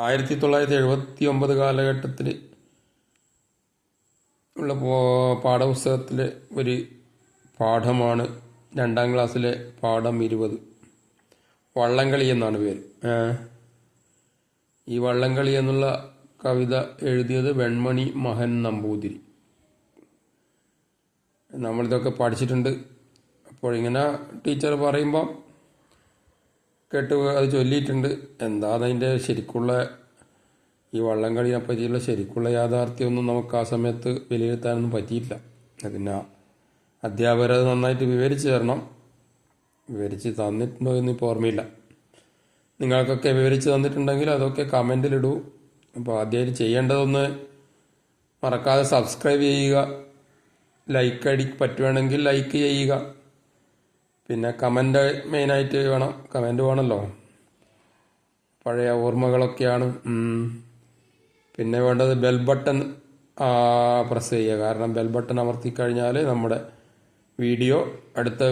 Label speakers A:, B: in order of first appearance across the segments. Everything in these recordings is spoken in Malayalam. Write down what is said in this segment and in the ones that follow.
A: ആയിരത്തി തൊള്ളായിരത്തി എഴുപത്തി ഒമ്പത് കാലഘട്ടത്തിൽ ഉള്ള പാഠപുസ്തകത്തിലെ ഒരു പാഠമാണ് രണ്ടാം ക്ലാസ്സിലെ പാഠം ഇരുപത്. വള്ളംകളി എന്നാണ് പേര്. ഈ വള്ളംകളി എന്നുള്ള കവിത എഴുതിയത് വെൺമണി മഹൻ നമ്പൂതിരി. നമ്മളിതൊക്കെ പഠിച്ചിട്ടുണ്ട്. അപ്പോൾ ഇങ്ങനെ ടീച്ചർ പറയുമ്പോൾ കേട്ട് അത് ചൊല്ലിയിട്ടുണ്ട്. എന്താണ് അതിന്റെ ശരിക്കുള്ള ഈ വള്ളം കളിയെ പറ്റിയുള്ള ശരിക്കുള്ള യാഥാർത്ഥ്യമൊന്നും നമുക്ക് ആ സമയത്ത് വിലയിരുത്താനൊന്നും പറ്റിയില്ല അതിന് അധ്യാപകർ അത് നന്നായിട്ട് വിവരിച്ച് തരണം. വിവരിച്ച് തന്നിട്ടുണ്ടോ എന്ന് ഇപ്പോൾ ഓർമ്മയില്ല. നിങ്ങൾക്കൊക്കെ വിവരിച്ച് തന്നിട്ടുണ്ടെങ്കിൽ അതൊക്കെ കമന്റിലിടൂ അപ്പോൾ ആദ്യമായിട്ട് ചെയ്യേണ്ടതൊന്ന് മറക്കാതെ സബ്സ്ക്രൈബ് ചെയ്യുക. ലൈക്ക് അടി പറ്റുവാണെങ്കിൽ ലൈക്ക് ചെയ്യുക. പിന്നെ കമന്റ് മെയിനായിട്ട് വേണം കമന്റ് വേണമല്ലോ പഴയ ഓർമ്മകളൊക്കെയാണ് പിന്നെ വേണ്ടത് ബെൽ ബട്ടൺ പ്രസ് ചെയ്യുക. കാരണം ബെൽ ബട്ടൺ അമർത്തി കഴിഞ്ഞാൽ നമ്മുടെ വീഡിയോ അടുത്ത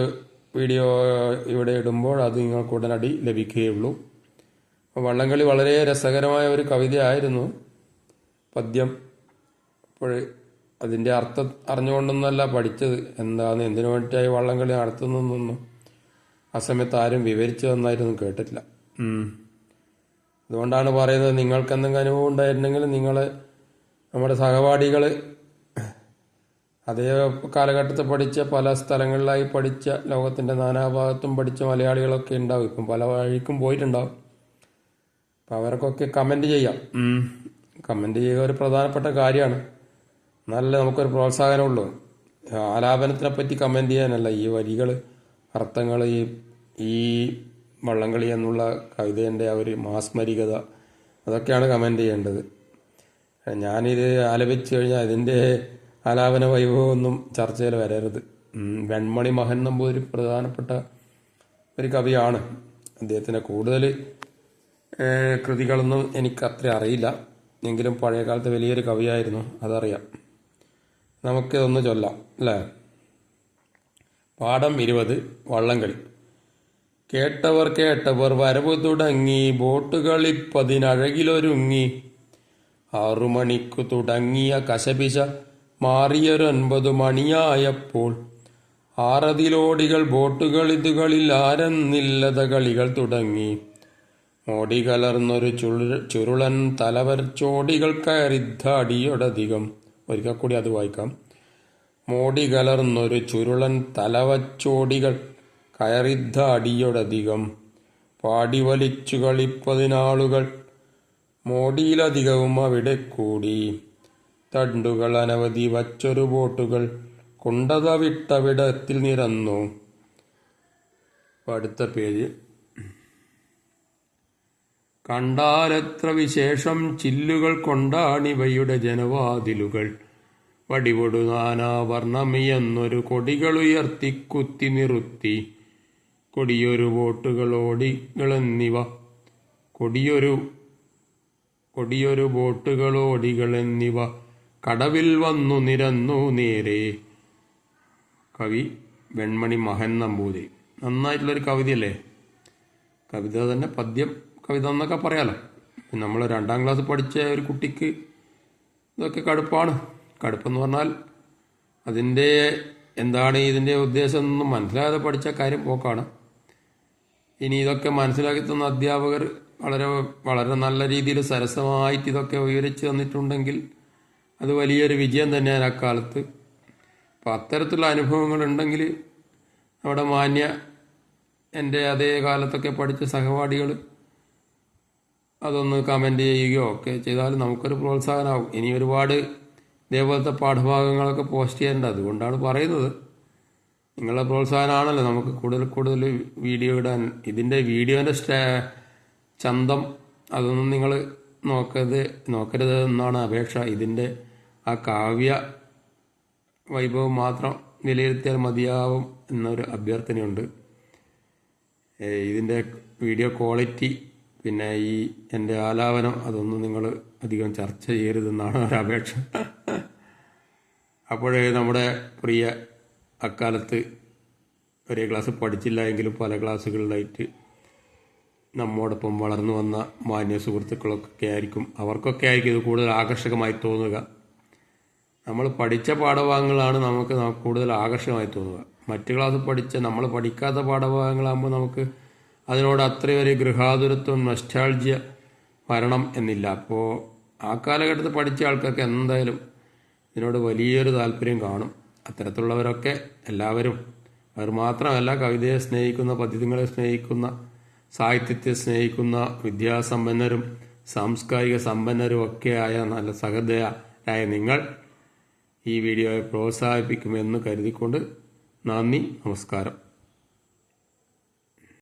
A: വീഡിയോ ഇവിടെ ഇടുമ്പോൾ അത് നിങ്ങൾക്ക് ഉടനടി ലഭിക്കുകയുള്ളൂ. വള്ളംകളി വളരെ രസകരമായ ഒരു കവിതയായിരുന്നു. പദ്യം അപ്പോൾ അതിന്റെ അർത്ഥം അറിഞ്ഞുകൊണ്ടൊന്നല്ല പഠിച്ചത്. എന്താണ് എന്തിനു വേണ്ടിയിട്ടായി വള്ളംകളി നടത്തുന്നതെന്നൊന്നും ആ സമയത്ത് ആരും വിവരിച്ചു തന്നായിരുന്നു കേട്ടിട്ടില്ല. അതുകൊണ്ടാണ് പറയുന്നത് നിങ്ങൾക്ക് എന്തെങ്കിലും അനുഭവം ഉണ്ടായിരുന്നെങ്കിൽ നിങ്ങൾ നമ്മുടെ സഹപാഠികൾ അതേ കാലഘട്ടത്തിൽ പഠിച്ച പല സ്ഥലങ്ങളിലായി പഠിച്ച ലോകത്തിന്റെ നാനാഭാഗത്തും പഠിച്ച മലയാളികളൊക്കെ ഉണ്ടാവും. ഇപ്പം പല വഴിക്കും പോയിട്ടുണ്ടാവും. അപ്പം അവർക്കൊക്കെ കമന്റ് ചെയ്യാം. കമന്റ് ചെയ്യുക ഒരു പ്രധാനപ്പെട്ട കാര്യമാണ്. നല്ല നമുക്കൊരു പ്രോത്സാഹനമുള്ളൂ. ആലാപനത്തിനെ പറ്റി കമന്റ് ചെയ്യാനല്ല ഈ വരികൾ അർത്ഥങ്ങൾ ഈ വള്ളംകളി എന്നുള്ള കവിതേന്റെ ആ ഒരു മാസ്മരികത അതൊക്കെയാണ് കമന്റ് ചെയ്യേണ്ടത്. ഞാനിത് ആലപിച്ചു കഴിഞ്ഞാൽ ഇതിന്റെ ആലാപന വൈഭവമൊന്നും ചർച്ചയിൽ വരരുത്. വെൺമണി മഹൻ നമ്പൂതിരി പ്രധാനപ്പെട്ട ഒരു കവിയാണ്. അദ്ദേഹത്തിന്റെ കൂടുതൽ കൃതികളൊന്നും എനിക്ക് അത്ര അറിയില്ല. എങ്കിലും പഴയ കാലത്തെ വലിയൊരു കവിയായിരുന്നു അതറിയാം. നമുക്കിതൊന്ന് ചൊല്ലാം അല്ലേ? പാഠം ഇരുപത് വള്ളംകളി. കേട്ടവർ കേട്ടവർ വരവ് തുടങ്ങി ബോട്ടുകളിപ്പതിനഴകിലൊരുങ്ങി ആറു മണിക്കു തുടങ്ങിയ കശപിശ മാറിയൊരൊൻപതു മണിയായപ്പോൾ ആറതിലോടികൾ ബോട്ടുകൾ ഇതുകളിൽ ആരെന്നില്ലത കളികൾ തുടങ്ങി. മോടി കലർന്നൊരു ചുരുളൻ തലവർ ചോടികൾ കയറിദ്ധാടിയൊടധികം. ഒരിക്കൽ കൂടി അത് വായിക്കാം. മോടി കലർന്നൊരു ചുരുളൻ തലവച്ചോടികൾ കയറിദ്ധ അടിയോടധികം. പാടിവലിച്ചു കളിപ്പതിനാളുകൾ മോടിയിലധികവും അവിടെ കൂടി. തണ്ടുകൾ അനവധി വച്ചൊരു ബോട്ടുകൾ കൊണ്ടതവിട്ടവിടത്തിൽ നിരന്നു. അടുത്ത പേജ്. കണ്ടാലത്ര വിശേഷം ചില്ലുകൾ കൊണ്ടാണിവയുടെ ജനവാതിലുകൾ. വടിവൊടു നാനാവർണമിയെന്നൊരു കൊടികളുയർത്തി കുത്തി നിറുത്തി. കൊടിയൊരു ബോട്ടുകൾ ഓടികളെന്നിവ കൊടിയൊരു കൊടിയൊരു ബോട്ടുകൾ ഓടികളെന്നിവ കടവിൽ വന്നു നിരന്നു നേരെ. കവി വെൺമണി മഹൻ നമ്പൂതിരി. നന്നായിട്ടുള്ളൊരു കവിതയല്ലേ? കവിത തന്നെ പദ്യം കവിത എന്നൊക്കെ പറയാലോ. നമ്മൾ രണ്ടാം ക്ലാസ് പഠിച്ച ഒരു കുട്ടിക്ക് ഇതൊക്കെ കടുപ്പാണ്. കടുപ്പെന്ന് പറഞ്ഞാൽ അതിന്റെ എന്താണ് ഇതിന്റെ ഉദ്ദേശം എന്നൊന്നും മനസ്സിലാകാതെ പഠിച്ച കാര്യം പോക്കാണ്. ഇനി ഇതൊക്കെ മനസ്സിലാക്കി തന്ന അധ്യാപകർ വളരെ വളരെ നല്ല രീതിയിൽ സരസമായിട്ട് ഇതൊക്കെ വിവരിച്ച് തന്നിട്ടുണ്ടെങ്കിൽ അത് വലിയൊരു വിജയം തന്നെയാണ് അക്കാലത്ത് അപ്പം അത്തരത്തിലുള്ള അനുഭവങ്ങൾ ഉണ്ടെങ്കിൽ നമ്മുടെ മാന്യ എന്റെ അതേ കാലത്തൊക്കെ പഠിച്ച സഹപാഠികൾ അതൊന്ന് കമന്റ് ചെയ്യുകയോ ഒക്കെ ചെയ്താൽ നമുക്കൊരു പ്രോത്സാഹനമാകും. ഇനി ഒരുപാട് ഇതേപോലത്തെ പാഠഭാഗങ്ങളൊക്കെ പോസ്റ്റ് ചെയ്യേണ്ടത് അതുകൊണ്ടാണ് പറയുന്നത്. നിങ്ങളുടെ പ്രോത്സാഹനമാണല്ലോ നമുക്ക് കൂടുതൽ കൂടുതൽ വീഡിയോ ഇടാൻ. ഇതിന്റെ വീഡിയോന്റെ സ്റ്റാ ചന്തം അതൊന്നും നിങ്ങൾ നോക്കരുത് നോക്കരുത് എന്നാണ് അപേക്ഷ. ഇതിന്റെ ആ കാവ്യ വൈഭവം മാത്രം വിലയിരുത്തിയാൽ മതിയാവും എന്നൊരു അഭ്യർത്ഥനയുണ്ട്. ഇതിന്റെ വീഡിയോ ക്വാളിറ്റി പിന്നെ ഈ എന്റെ ആലാപനം അതൊന്നും നിങ്ങൾ അധികം ചർച്ച ചെയ്യരുതെന്നാണ് ഒരു അപേക്ഷ. അപ്പോഴേ നമ്മുടെ പ്രിയ അക്കാലത്ത് ഒരേ ക്ലാസ് പഠിച്ചില്ല എങ്കിലും പല ക്ലാസ്സുകളിലായിട്ട് നമ്മോടൊപ്പം വളർന്നു വന്ന മാന്യ സുഹൃത്തുക്കളൊക്കെ ആയിരിക്കും. അവർക്കൊക്കെ ആയിരിക്കും ഇത് കൂടുതൽ ആകർഷകമായി തോന്നുക. നമ്മൾ പഠിച്ച പാഠഭാഗങ്ങളാണ് നമുക്ക് കൂടുതൽ ആകർഷകമായി തോന്നുക. മറ്റു ക്ലാസ് പഠിച്ച നമ്മൾ പഠിക്കാത്ത പാഠഭാഗങ്ങളാകുമ്പോൾ നമുക്ക് അതിനോട് അത്രയൊരു ഗൃഹാതുരത്വം നഷ്ടാൾജ്യ വരണം എന്നില്ല. അപ്പോൾ ആ കാലഘട്ടത്തിൽ പഠിച്ച ആൾക്കാർക്ക് എന്തായാലും ഇതിനോട് വലിയൊരു താല്പര്യം കാണും. അത്തരത്തിലുള്ളവരൊക്കെ എല്ലാവരും അവർ മാത്രമല്ല കവിതയെ സ്നേഹിക്കുന്ന പദ്യങ്ങളെ സ്നേഹിക്കുന്ന സാഹിത്യത്തെ സ്നേഹിക്കുന്ന വിദ്യാസമ്പന്നരും സാംസ്കാരിക സമ്പന്നരും ഒക്കെയായ നല്ല സഹൃദയരായ നിങ്ങൾ ഈ വീഡിയോയെ പ്രോത്സാഹിപ്പിക്കുമെന്ന് കരുതിക്കൊണ്ട് നന്ദി നമസ്കാരം.